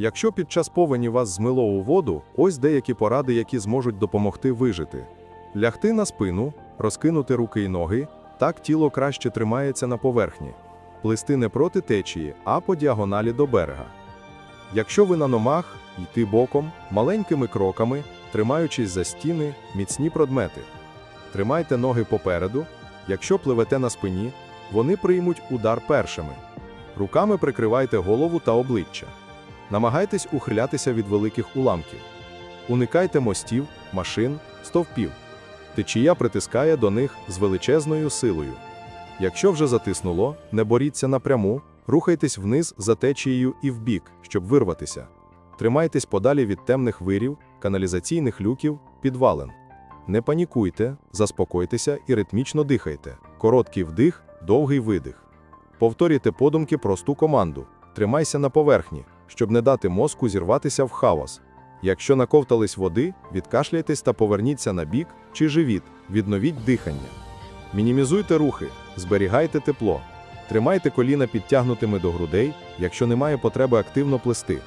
Якщо під час повені вас змило у воду, ось деякі поради, які зможуть допомогти вижити. Лягти на спину, розкинути руки і ноги, так тіло краще тримається на поверхні. Плисти не проти течії, а по діагоналі до берега. Якщо ви на номах, йти боком, маленькими кроками, тримаючись за стіни, міцні предмети. Тримайте ноги попереду. Якщо пливете на спині, вони приймуть удар першими. Руками прикривайте голову та обличчя. Намагайтесь ухилятися від великих уламків. Уникайте мостів, машин, стовпів. Течія притискає до них з величезною силою. Якщо вже затиснуло, не боріться напряму, рухайтесь вниз за течією і вбік, щоб вирватися. Тримайтесь подалі від темних вирів, каналізаційних люків, підвалин. Не панікуйте, заспокойтеся і ритмічно дихайте. Короткий вдих, довгий видих. Повторюйте подумки просту команду. Тримайся на поверхні, щоб не дати мозку зірватися в хаос. Якщо наковтались води, відкашляйтесь та поверніться на бік чи живіт, відновіть дихання. Мінімізуйте рухи, зберігайте тепло. Тримайте коліна підтягнутими до грудей, якщо немає потреби активно плести.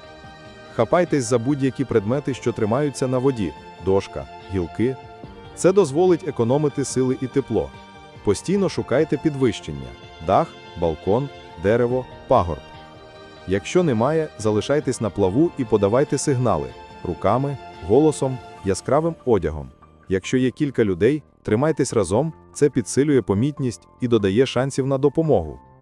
Хапайтесь за будь-які предмети, що тримаються на воді дошка, гілки. Це дозволить економити сили і тепло. Постійно шукайте підвищення дах, балкон, дерево, пагорб. Якщо немає, залишайтесь на плаву і подавайте сигнали руками, голосом, яскравим одягом. Якщо є кілька людей, тримайтесь разом, це підсилює помітність і додає шансів на допомогу.